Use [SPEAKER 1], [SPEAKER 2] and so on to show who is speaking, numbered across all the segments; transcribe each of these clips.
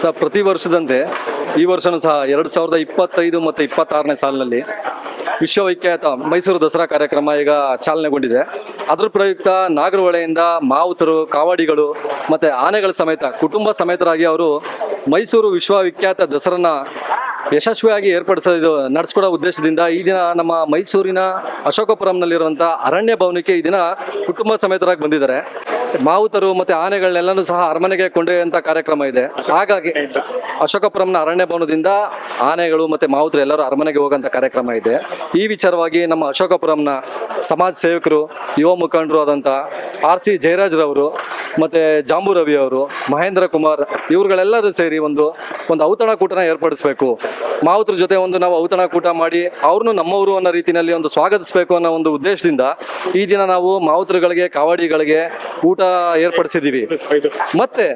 [SPEAKER 1] ಸಹ ಪ್ರತಿ ವರ್ಷದಂತೆ ಈ ವರ್ಷನೂ ಸಹ ಎರಡು ಸಾವಿರದ ಇಪ್ಪತ್ತೈದು ಮತ್ತು ಇಪ್ಪತ್ತಾರನೇ ಸಾಲಿನಲ್ಲಿ ವಿಶ್ವವಿಖ್ಯಾತ ಮೈಸೂರು ದಸರಾ ಕಾರ್ಯಕ್ರಮ ಈಗ ಚಾಲನೆಗೊಂಡಿದೆ. ಅದರ ಪ್ರಯುಕ್ತ ನಾಗರಹೊಳೆಯಿಂದ ಮಾವುತರು, ಕಾವಾಡಿಗಳು ಮತ್ತು ಆನೆಗಳ ಸಮೇತ ಕುಟುಂಬ ಸಮೇತರಾಗಿ ಅವರು ಮೈಸೂರು ವಿಶ್ವವಿಖ್ಯಾತ ದಸರನ್ನ ಯಶಸ್ವಿಯಾಗಿ ಏರ್ಪಡಿಸೋದು ನಡೆಸ್ಕೊಡೋ ಉದ್ದೇಶದಿಂದ ಈ ದಿನ ನಮ್ಮ ಮೈಸೂರಿನ ಅಶೋಕಪುರಂನಲ್ಲಿರುವಂಥ ಅರಣ್ಯ ಭವನಕ್ಕೆ ಈ ದಿನ ಕುಟುಂಬ ಸಮೇತರಾಗಿ ಬಂದಿದ್ದಾರೆ. ಮಾವುತರು ಮತ್ತೆ ಆನೆಗಳನ್ನೆಲ್ಲನೂ ಸಹ ಅರಮನೆಗೆ ಕೊಂಡೊಯ್ಯುವಂತ ಕಾರ್ಯಕ್ರಮ ಇದೆ. ಹಾಗಾಗಿ ಅಶೋಕಪುರಂನ ಅರಣ್ಯ ಭವನದಿಂದ ಆನೆಗಳು ಮತ್ತೆ ಮಾವುತರು ಎಲ್ಲರೂ ಅರಮನೆಗೆ ಹೋಗುವಂತ ಕಾರ್ಯಕ್ರಮ ಇದೆ. ಈ ವಿಚಾರವಾಗಿ ನಮ್ಮ ಅಶೋಕಪುರಂನ ಸಮಾಜ ಸೇವಕರು, ಯುವ ಮುಖಂಡರು ಆದಂತ ಆರ್ ಸಿ ಜಯರಾಜ್ರವರು ಮತ್ತು ಜಾಂಬು ರವಿ ಅವರು, ಮಹೇಂದ್ರ ಕುಮಾರ್, ಇವ್ರುಗಳೆಲ್ಲರೂ ಸೇರಿ ಒಂದು ಒಂದು ಔತಣ ಕೂಟನ ಏರ್ಪಡಿಸಬೇಕು. ಮಾವುತರ ಜೊತೆ ಒಂದು ನಾವು ಔತಣ ಕೂಟ ಮಾಡಿ ಅವ್ರನ್ನು ನಮ್ಮವರು ಅನ್ನೋ ರೀತಿಯಲ್ಲಿ ಒಂದು ಸ್ವಾಗತಿಸಬೇಕು ಅನ್ನೋ ಒಂದು ಉದ್ದೇಶದಿಂದ ಈ ದಿನ ನಾವು ಮಾವುತರುಗಳಿಗೆ, ಕಾವಾಡಿಗಳಿಗೆ ಊಟ ಏರ್ಪಡಿಸಿದ್ದೀವಿ. ಮತ್ತೆ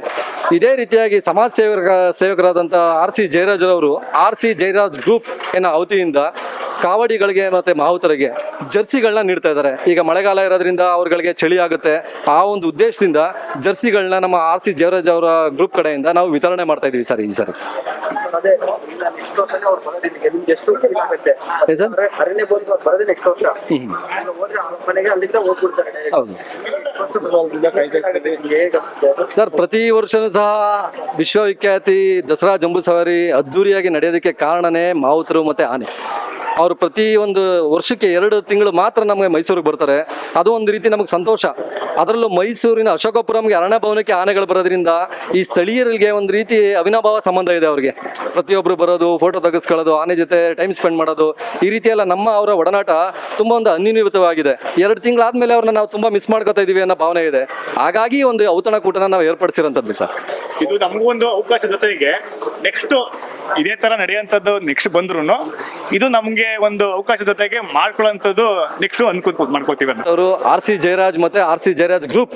[SPEAKER 1] ಇದೇ ರೀತಿಯಾಗಿ ಸಮಾಜ ಸೇವಕ, ಸೇವಕರಾದಂಥ ಆರ್ ಸಿ ಜಯರಾಜ್ರವರು, ಆರ್ ಸಿ ಜಯರಾಜ್ ಗ್ರೂಪ್ ಏನೋ ಅವಧಿಯಿಂದ ಕಾವಡಿಗಳಿಗೆ ಮತ್ತೆ ಮಾವುತರಿಗೆ ಜರ್ಸಿಗಳನ್ನ ನೀಡ್ತಾ ಇದ್ದಾರೆ. ಈಗ ಮಳೆಗಾಲ ಇರೋದ್ರಿಂದ ಅವ್ರಗಳಿಗೆ ಚಳಿ ಆಗುತ್ತೆ. ಆ ಒಂದು ಉದ್ದೇಶದಿಂದ ಜರ್ಸಿಗಳನ್ನ ನಮ್ಮ ಆರ್ ಸಿ ಜಯರಾಜ್ ಅವರ ಗ್ರೂಪ್ ಕಡೆಯಿಂದ ನಾವು ವಿತರಣೆ ಮಾಡ್ತಾ ಇದೀವಿ ಸರ್ ಈ ಸರಿ? ಸರ್ ಪ್ರತಿ ವರ್ಷನೂ ಸಹ ವಿಶ್ವವಿಖ್ಯಾತಿ ದಸರಾ ಜಂಬೂ ಸವಾರಿ ಅದ್ದೂರಿಯಾಗಿ ನಡೆಯೋದಕ್ಕೆ ಕಾರಣನೇ ಮಾವುತರು ಮತ್ತೆ ಆನೆ. ಅವರು ಪ್ರತಿ ಒಂದು ವರ್ಷಕ್ಕೆ ಎರಡು ತಿಂಗಳು ಮಾತ್ರ ನಮಗೆ ಮೈಸೂರಿಗೆ ಬರ್ತಾರೆ. ಅದು ಒಂದು ರೀತಿ ನಮಗೆ ಸಂತೋಷ. ಅದರಲ್ಲೂ ಮೈಸೂರಿನ ಅಶೋಕಪುರಂಗೆ ಅರಣ್ಯ ಭವನಕ್ಕೆ ಆನೆಗಳು ಬರೋದ್ರಿಂದ ಈ ಸ್ಥಳೀಯರಿಗೆ ಒಂದು ರೀತಿ ಅವಿನಾಭಾವ ಸಂಬಂಧ ಇದೆ ಅವರಿಗೆ. ಪ್ರತಿಯೊಬ್ಬರು ಬರೋದು ಫೋಟೋ ತೆಗೆಸ್ಕೊಳ್ಳೋದು, ಆನೆ ಜೊತೆ ಟೈಮ್ ಸ್ಪೆಂಡ್ ಮಾಡೋದು, ಈ ರೀತಿ ಎಲ್ಲ ನಮ್ಮ ಅವರ ಒಡನಾಟ ತುಂಬ ಒಂದು ಅನ್ಯೂನ್ಯತವಾಗಿದೆ ಎರಡು ತಿಂಗಳಾದ್ಮೇಲೆ ಅವ್ರನ್ನ ನಾವು ತುಂಬ ಮಿಸ್ ಮಾಡ್ಕೊತಾ ಇದೀವಿ ಅನ್ನೋ ಭಾವನೆ ಇದೆ. ಹಾಗಾಗಿ ಒಂದು ಔತಣಕೂಟನ ನಾವು ಏರ್ಪಡಿಸಿರೋಂಥದ್ದು ಸರ್.
[SPEAKER 2] ಇದು ನಮಗೂ ಒಂದು ಅವಕಾಶ ಜೊತೆಗೆ ನೆಕ್ಸ್ಟ್ ಇದೇ ತರ ನಡೆಯುವಂಥದ್ದು ನೆಕ್ಸ್ಟ್ ಬಂದ್ರು ಇದು ನಮ್ಗೆ ಒಂದು ಅವಕಾಶ ಜೊತೆಗೆ ಮಾಡ್ಕೊಳ್ಳೋಂಥದ್ದು ನೆಕ್ಸ್ಟ್ ಅನ್ಕೋ ಮಾಡ್ಕೋತೀವಿ
[SPEAKER 1] ಅವರು ಆರ್ ಸಿ ಜಯರಾಜ್ ಮತ್ತೆ ಆರ್ ಸಿ ಜಯರಾಜ್ ಗ್ರೂಪ್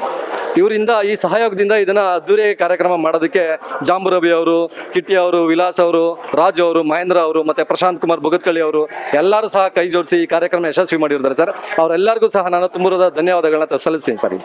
[SPEAKER 1] ಇವರಿಂದ ಈ ಸಹಯೋಗದಿಂದ ಇದನ್ನ ಅದ್ದೂರಿ ಕಾರ್ಯಕ್ರಮ ಮಾಡೋದಕ್ಕೆ ಜಾಂಬು ರವಿ ಅವರು, ಕಿಟ್ಟಿ ಅವರು, ವಿಲಾಸ್ ಅವರು, ರಾಜು ಅವರು, ಮಹೇಂದ್ರ ಅವರು ಮತ್ತೆ ಪ್ರಶಾಂತ್ ಕುಮಾರ್ ಭಗತ್ಕಳಿ ಅವರು ಎಲ್ಲರೂ ಸಹ ಕೈ ಜೋಡಿಸಿ ಈ ಕಾರ್ಯಕ್ರಮ ಯಶಸ್ವಿ ಮಾಡಿರ್ತಾರೆ ಸರ್. ಅವರೆಲ್ಲರಿಗೂ ಸಹ ನಾನು ತುಂಬಿರದ ಧನ್ಯವಾದಗಳನ್ನ ಸಲ್ಲಿಸ್ತೀನಿ ಸರ್.